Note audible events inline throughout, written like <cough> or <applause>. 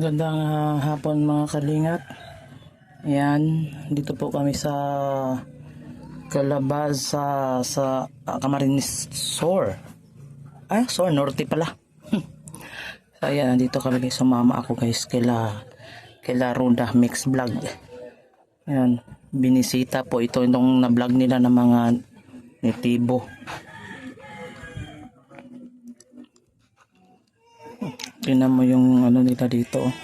Magandang ah, hapon mga kalingat. Ayan, dito po kami sa Calabaz sa sa ah, Camarines Sur. Ah, Sur Norte pala. <laughs> so ayan, nandito kami guys, sumama ako guys kila kila Ruda Mix Vlog. Ayan, binisita po ito itong na-vlog nila ng mga netibo. Tingnan mo yung ano nila dito. oh.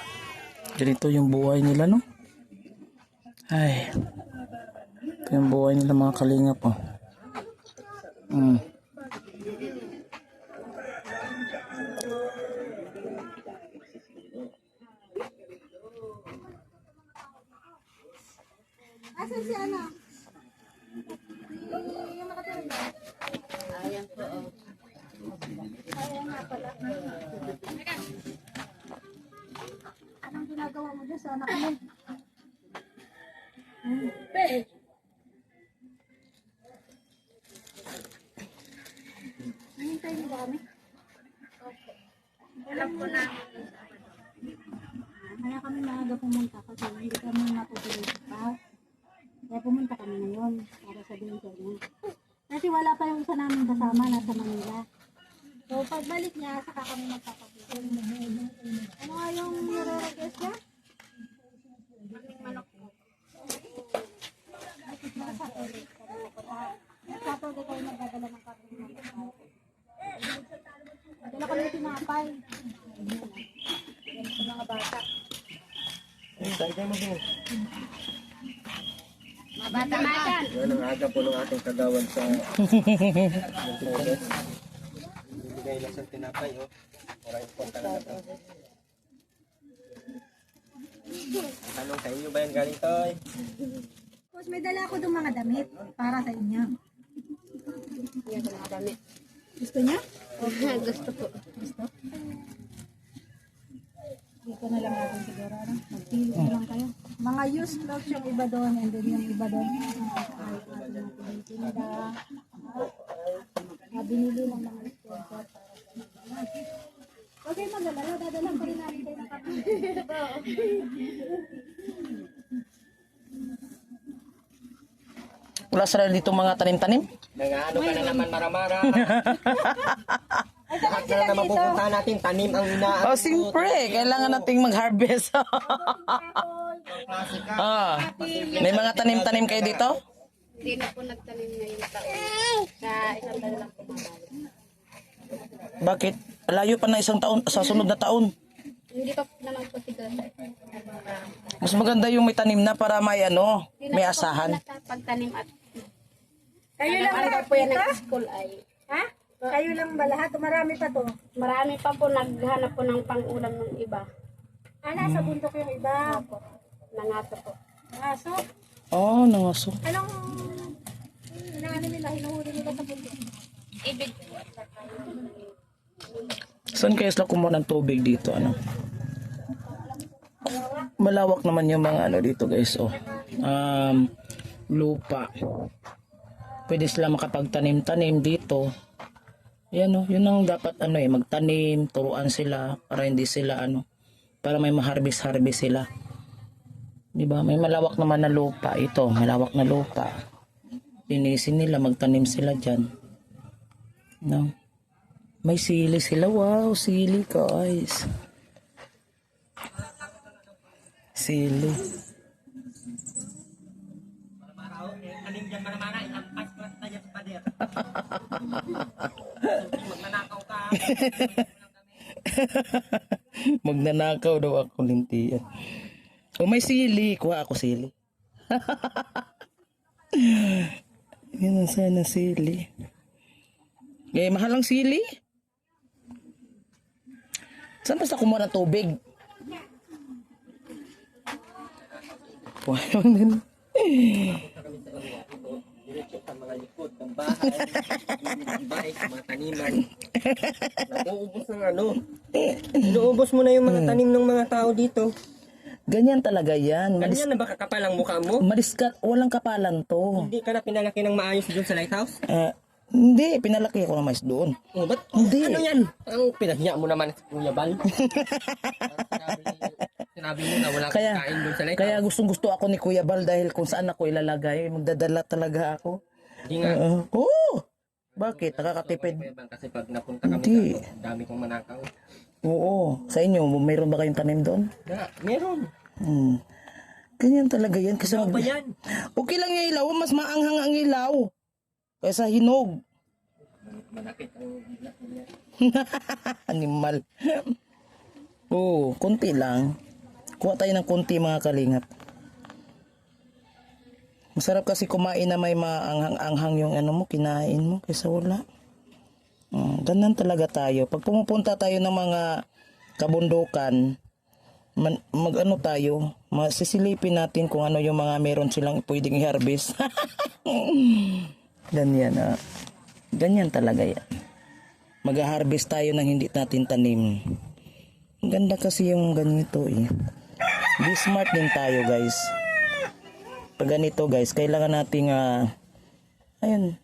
Ganito yung buhay nila, no? Ay. Ito yung buhay nila mga kalingap, oh. Mm. Ba kami? Alam ko na. Kaya kami maaga pumunta kasi hindi kami matutuloy pa. Kaya pumunta kami ngayon para sabihin sa inyo. Kasi wala pa yung isa namin kasama nasa Manila. So pagbalik niya, saka kami magpapapito. Ano nga yung nire-request niya? Manok po. Saturday kayo magdadala ng karton ng manok. Dala tinapay. Yung mga bata. Mabata makan. Yan ang aga po ng ating kagawan sa. Bibigay lang sa tinapay, oh. Para important na ito. Tanong sa inyo ba yan galing, Toy? Tapos may dala ako ng mga damit para sa inyo. Yan mga damit. Gusto niya? Gusto po. Gusto? Dito na lang natin siguro. Ano? Magpili na lang kayo. Mga used clothes yung iba doon and then yung iba doon. Tinda. Ah, binili ng mga sponsor. Huwag kayo mag-alala, dadalang pa rin namin kayo ng kape. Wala sila dito mga tanim-tanim? Nang-ano ka na naman, Maramara. <laughs> Lahat na naman pupuntahan natin, tanim ang inaabot. Oh, siyempre. Kailangan nating mag-harvest. <laughs> ah, may mga tanim-tanim kayo dito? Hindi na po nagtanim ngayong taon. Sa isang taon lang po. Bakit? Layo pa na isang taon, sa sunod na taon. Hindi pa po naman po siguro. Mas maganda yung may tanim na para may ano, Hindi na may po asahan. po nakapagtanim at Kayo lang lahat po yan dito? ng-school ay Ha? Kayo lang ba lahat? Marami pa to. marami pa po naghanap po ng pang-ulam ng iba. Ah, nasa bundok yung iba. Nangato po. Aso. Oh, nangaso. Anong inaano nila, hinuhuli nila sa bundok? Ibig Saan kayo sila kumuha ng tubig dito? Ano? Malawak naman yung mga ano dito guys. Oh. Um, lupa. Pwede sila makapagtanim-tanim dito. Yan oh, yun ang dapat ano eh, magtanim, turuan sila para hindi sila ano, para may maharbis-harbis sila. 'Di ba? May malawak naman na lupa ito, malawak na lupa. Linisin nila, magtanim sila diyan. No? May sili sila. Wow, sili guys. Sili. Tanim dyan, Maramara, ilampas ko na Magnanakaw ka. <laughs> Magnanakaw daw ako lintian. O may sili. Kuha ako sili. <laughs> Yan ang sana sili. Eh, mahal ang sili. Saan basta kumuha ng tubig? po. Diretso sa mga likod ng bahay. ng bahay, sa mga taniman. Nauubos ng ano. Inuubos mo na yung mga tanim ng mga tao dito. Ganyan talaga yan. Malis, Ganyan na ba kakapal ang mukha mo? maliskat, walang kapalan to. Hindi ka na pinalaki ng maayos doon sa lighthouse? Ah, hindi, pinalaki ako ng mais doon. Oh, ba't? Hindi. Ano yan? Ang pinahiya mo naman sa Kuya Bal. <laughs> sinabi, sinabi mo na wala Kaya, kain doon sa lighthouse. kaya gustong gusto ako ni Kuya Bal dahil kung saan ako ilalagay, magdadala talaga ako. Hindi nga. Oo. Oo. Bakit? Nakakatipid. Kasi pag napunta kami Hindi. dito, dami kong manakaw. Oo. Sa inyo, mayroon ba kayong tanim doon? Na, meron. Hmm. Ganyan talaga yan. Kasi Ano ba yan? <laughs> okay lang yung ilaw, mas maanghang ang ilaw. Kaysa hinog. Manakit ang <laughs> Animal. Oo, konti lang. Kuha tayo ng konti mga kalingap. Masarap kasi kumain na may maanghang-anghang yung ano mo, kinain mo, kaysa wala. Mm, ganun talaga tayo. Pag pumupunta tayo ng mga kabundukan, man, mag ano tayo, masisilipin natin kung ano yung mga meron silang pwedeng i-harvest. <laughs> Ganyan ah. Ganyan talaga yan. Mag-harvest tayo ng hindi natin tanim. Ang ganda kasi yung ganito eh. Be smart din tayo guys. Pag ganito guys, kailangan nating ah, ayun.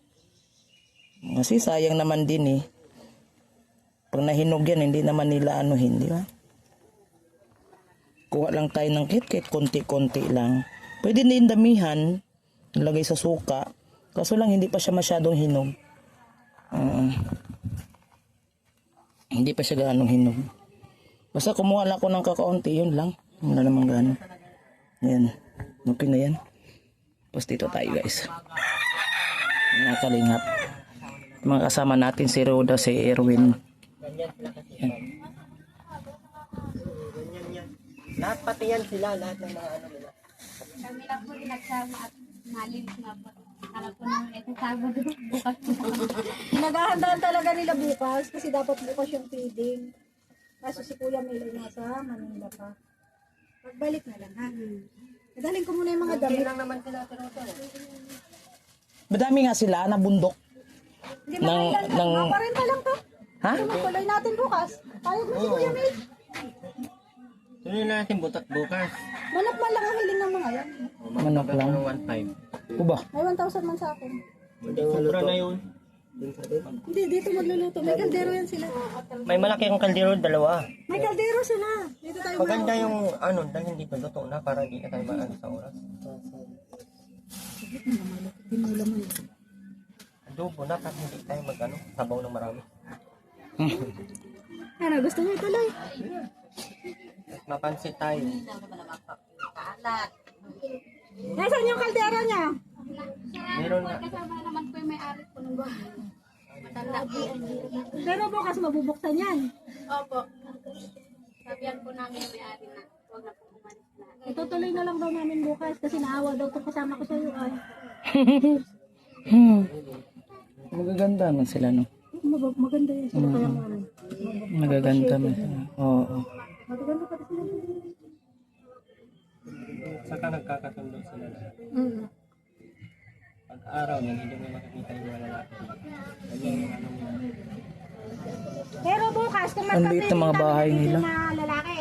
Kasi sayang naman din eh. Pag nahinog yan, hindi naman nila ano, hindi ba? Kuha lang tayo ng kit-kit, konti-konti lang. Pwede din damihan, ilagay sa suka. Kaso lang hindi pa siya masyadong hinog. Oo. hindi pa siya gaano hinog. Basta kumuha lang ako ng kakaunti, yun lang. Wala namang gaano. Yan. Okay na yan. Tapos dito tayo guys. Nakalingap. Mga kasama natin si Roda, si Erwin. Lahat pati yan sila, lahat ng mga ano nila. Kami lang po nagsama at malinis na po. Akala po namin ito Sabado. Bukas. Naghahandaan talaga nila bukas kasi dapat bukas yung feeding. Kaso si Kuya Milo nasa Manila pa. Pagbalik na lang ha. Nadaling ko muna yung mga damit. lang naman sila pero Madami nga sila na bundok. Hindi Ng, makailan lang. ng, Mga parenta lang to. ha? Tumutuloy natin bukas. Payag mo si Kuya Mil. Tuloy na natin butat bukas. Manap man lang ang hiling ng mga yan. Manok lang. 1.5. Uba. May 1,000 man sa akin. Sobra na yun. Hindi, dito magluluto. May kaldero yan sila. May malaki akong kaldero, dalawa. May kaldero sila. Dito tayo Maganda yung ano, dahil hindi pa luto na para hindi na tayo maano sa oras. Adobo na para hindi tayo mag ano, sabaw ng marami. <laughs> Ano, gusto mo ituloy? At mapansin tayo. Nasaan yung kaldero niya? Meron na. Kasama naman po yung may-ari po ng bahay. Matanda po. Pero bukas mabubuksan yan. Opo. Sabihan po namin yung may-ari na huwag na po umalis na. Itutuloy na lang daw namin bukas kasi naawa daw kung kasama ko sa iyo ay. Hmm. <laughs> Magaganda man sila, no? Mag- maganda yan sila kaya nga. ano, Magaganda man sila. Oo. Magaganda pati sila. Saka nagkakasundo sila. Mm. Pag araw yan, hindi mo makikita yung mga lalaki. Ganyan yung ano nila. Pero bukas kung Ang liit ng mga bahay nila. na lalaki.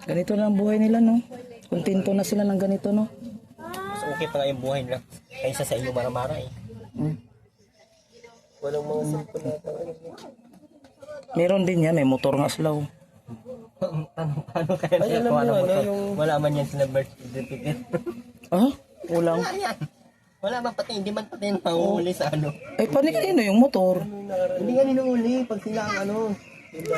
Ganito na ang buhay nila, no? Kontento na sila ng ganito, no? Mas okay pa nga yung buhay nila. Kaysa sa inyo mara-mara eh. Mm. Walang mga cellphone na ito. Meron din yan, may motor nga sila, oh. Paano, paano kaya nila kuha ng motor? Wala man yan sila birth certificate. <laughs> Ah? Kulang. Wala yan. Wala man pati, hindi man pati yung panguhuli sa ano. Eh, paano kanino yung motor? Hindi nga ninuhuli pag sila ang ano.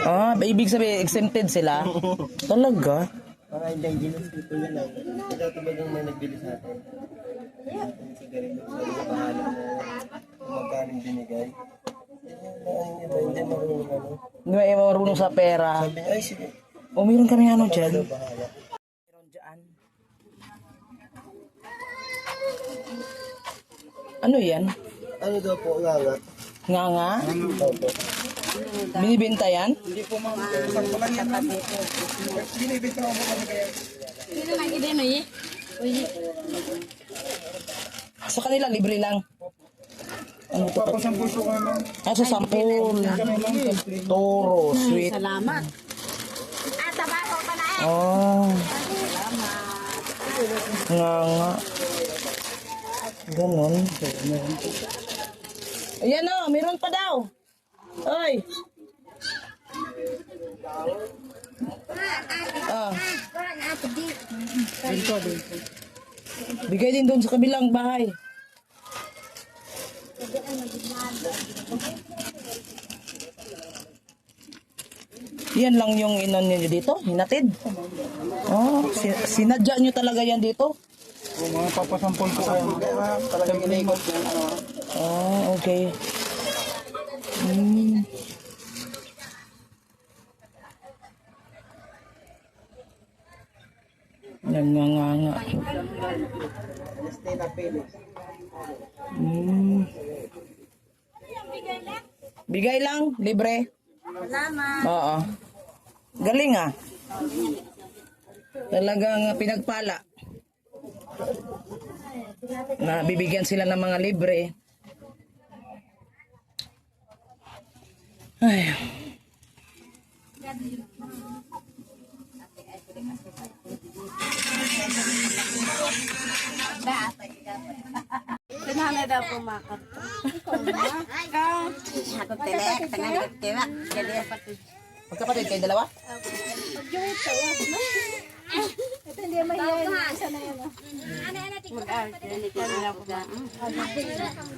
Ah, ba- ibig sabihin, exempted sila? <laughs> Talaga? Mga indigenous people na lang. Sila talagang may nagbili sa atin. Yung sigarilyo sa mga pangalan na magkaling binigay. Ay, iba, hindi marunong ano. Hindi may marunong sa pera. Sabi niya, ay sige. O, meron kami ano dyan. Meron dyan. Ano yan? Ano daw po, ngangat? Nga nga? Ito po. Binibenta yan? Sino na gidi no eh? Uy, Sa kanila, libre lang. Ano to? Papasampu siya ka lang. Ah, sa sampul. Toro, sweet. Salamat. Oh. Nga nga. Ganon. Ayan o, meron pa daw. Oy. Ah. Bigay din doon sa kabilang bahay. Yan lang yung inon niyo dito, hinatid. Oh, si- sinadya nyo talaga yan dito? Kung mga papasampul ko kayo. Talagang inikot yan. Ano, Oh, okay. Hmm. Nanganganga. Hmm. Bigay lang, libre. Salamat. Oo. Galing ah. Talagang pinagpala. Na bibigyan sila ng mga libre. Ay. Sinanay daw pumakat. Ako tilek, tangan tiwak. Jadi Magkapatid kayo dalawa? ito hindi mahihayin. Isa na yan.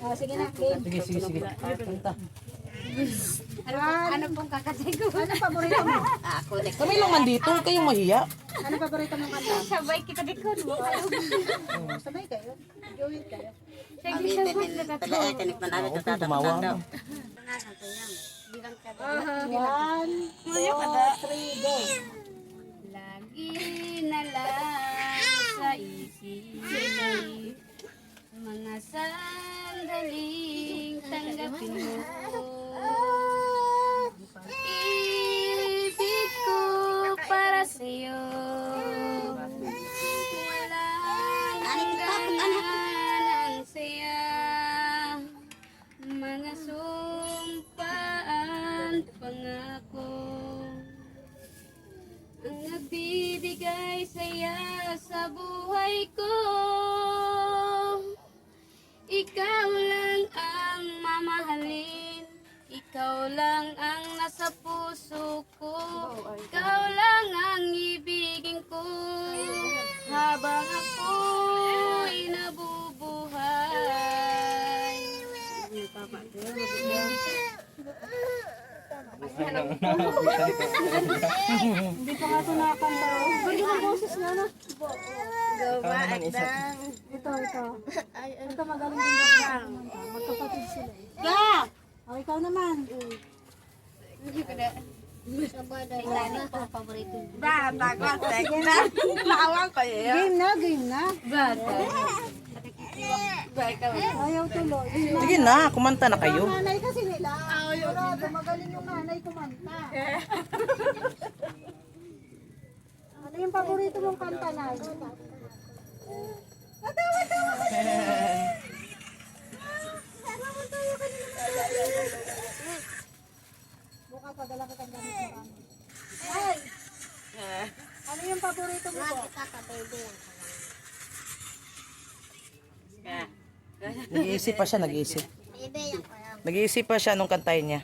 Oh, sige na. Game. Sige, sige, sige. Punta. ano, pong kakasay ko? Ano paborito mo? Ako din. Kami lang man dito, huwag kayong mahiya. Ano paborito mong kanta? Sabay kita di ko. Sabay kayo. Join kayo. Sige, sabay na tato. Oo, okay, tumawa mo. One, two, three, go. Lagi na lang sa isip Mga sandaling tanggapin mo nagbibigay saya sa buhay ko. Ikaw lang ang mamahalin. Ikaw lang ang nasa puso ko. Ikaw lang ang ibigin ko. Habang ako'y Hindi pa nga ito nakakanta. Pwede boses na na. Ito, ito. Ito magaling din ba? Magkapatid sila eh. Yeah! Oh, ikaw naman. Hindi ko na. Tingnan ko paborito. Game na, game na. Bata. Ayaw tuloy. Sige na, kumanta na kayo. Nanay kasi magaling yung nanay kumanta. <laughs> ano yung paborito mong kanta na? Natawa, tawa ka Buka pa, dala ka kang gamit sa kami. Ay! Ano yung paborito mo po? Nag-iisip pa siya, nag-iisip. Nag-iisip pa siya nung kantahin niya.